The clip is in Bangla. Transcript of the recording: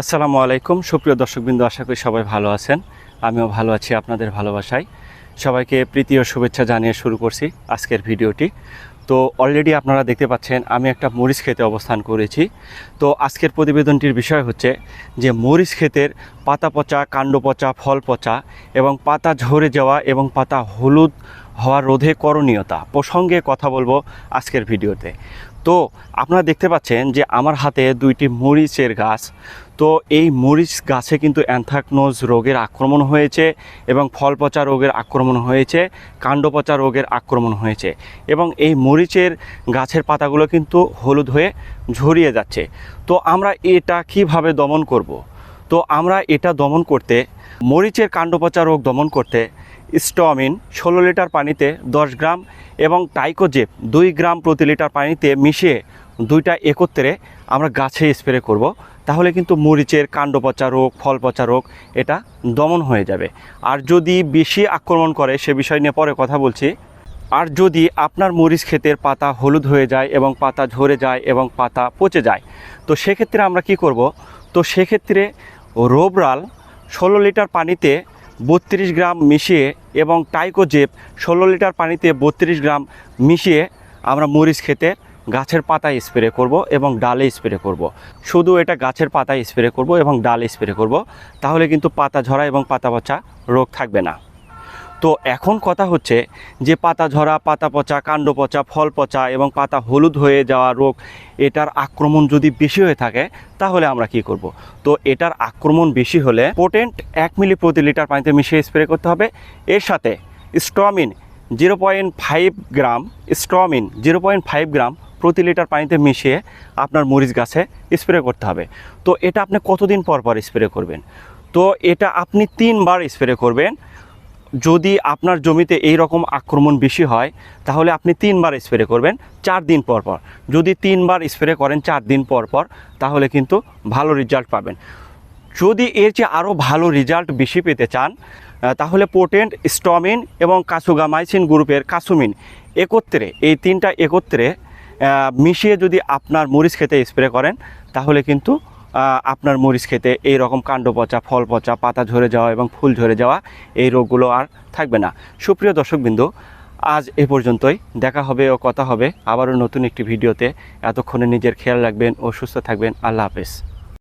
আসসালামু আলাইকুম। সুপ্রিয় দর্শকবৃন্দ, আশা করি সবাই ভালো আছেন। আমিও ভালো আছি আপনাদের ভালোবাসায়। সবাইকে প্রীতি ও শুভেচ্ছা জানিয়ে শুরু করছি আজকের ভিডিওটি। তো অলরেডি আপনারা দেখতে পাচ্ছেন, আমি একটা মরিচ খেতে অবস্থান করেছি। তো আজকের প্রতিবেদনটির বিষয় হচ্ছে যে, মরিচ ক্ষেতের পাতা পচা, কাণ্ড পচা, ফল পচা এবং পাতা ঝরে যাওয়া এবং পাতা হলুদ হওয়া রোধে করণীয়তা প্রসঙ্গে কথা বলব আজকের ভিডিওতে। তো আপনারা দেখতে পাচ্ছেন যে আমার হাতে দুইটি মরিচের গাছ তো এই মরিচ গাছে কিন্তু অ্যানথ্রাকনোজ রোগের আক্রমণ হয়েছে এবং ফল পচা রোগের আক্রমণ হয়েছে কাণ্ড পচা রোগের আক্রমণ হয়েছে এবং এই মরিচের গাছের পাতাগুলো কিন্তু হলুদ হয়ে ঝরিয়ে যাচ্ছে তো আমরা এটা কীভাবে দমন করব। তো আমরা এটা দমন করতে, মরিচের কাণ্ড পচা রোগ দমন করতে স্টমিন ষোলো লিটার পানিতে দশ গ্রাম এবং টাইকোজেপ দুই গ্রাম প্রতি লিটার পানিতে মিশিয়ে দুইটা একত্রে আমরা গাছে স্প্রে করব। তাহলে কিন্তু মরিচের কাণ্ড পচা রোগ ফল পচা রোগ এটা দমন হয়ে যাবে। আর যদি বেশি আক্রমণ করে সে বিষয় নিয়ে পরে কথা বলছি। আর যদি আপনার মরিচ ক্ষেতের পাতা হলুদ হয়ে যায় এবং পাতা ঝরে যায় এবং পাতা পচে যায়, তো সেক্ষেত্রে আমরা কি করব? তো সেক্ষেত্রে রোবরাল ষোলো লিটার পানিতে বত্রিশ গ্রাম মিশিয়ে এবং টাইকোজেপ ষোলো লিটার পানিতে বত্রিশ গ্রাম মিশিয়ে আমরা মরিচ খেতে গাছের পাতায় স্প্রে করব এবং ডালে স্প্রে করব। শুধু এটা গাছের পাতায় স্প্রে করব এবং ডালে স্প্রে করব, তাহলে কিন্তু পাতা ঝরা এবং পাতা পচা রোগ থাকবে না তো এখন কথা হচ্ছে যে পাতা ঝরা, পাতা পচা, কাণ্ড পচা, ফল পচা এবং পাতা হলুদ হয়ে যাওয়া রোগ, এটার আক্রমণ যদি বেশি হয়ে থাকে, তাহলে আমরা কি করব? তো এটার আক্রমণ বেশি হলে পোটেন্ট এক মিলি প্রতি লিটার পানিতে মিশিয়ে স্প্রে করতে হবে। এর সাথে Stromin zero point five gram Stromin zero point five gram প্রতি লিটার পানিতে মিশিয়ে আপনার মরিচ গাছে স্প্রে করতে হবে। তো এটা আপনি কতদিন পর পর স্প্রে করবেন? তো এটা আপনি তিনবার স্প্রে করবেন। যদি আপনার জমিতে এই রকম আক্রমণ বেশি হয়, তাহলে আপনি তিনবার স্প্রে করবেন, চার দিন পর পর। যদি তিনবার স্প্রে করেন চার দিন পর পর, তাহলে কিন্তু ভালো রেজাল্ট পাবেন। যদি এর চেয়ে আরও ভালো রেজাল্ট বেশি পেতে চান তাহলে পোটেন্ট স্টমিন এবং কাসুগামাইসিন গ্রুপের কাসুমিন একত্রে, এই তিনটা একত্রে মিশিয়ে যদি আপনার মরিচ খেতে স্প্রে করেন, তাহলে কিন্তু আপনার মরিচ খেতে এই রকম কাণ্ড পচা, ফল পচা, পাতা ঝরে যাওয়া এবং ফুল ঝরে যাওয়া এই রোগগুলো আর থাকবে না। সুপ্রিয় দর্শকবৃন্দ, আজ এ পর্যন্তই। দেখা হবে ও কথা হবে। আবারও নতুন একটি ভিডিওতে। এতক্ষণে নিজের খেয়াল রাখবেন ও সুস্থ থাকবেন। আল্লাহ হাফেজ।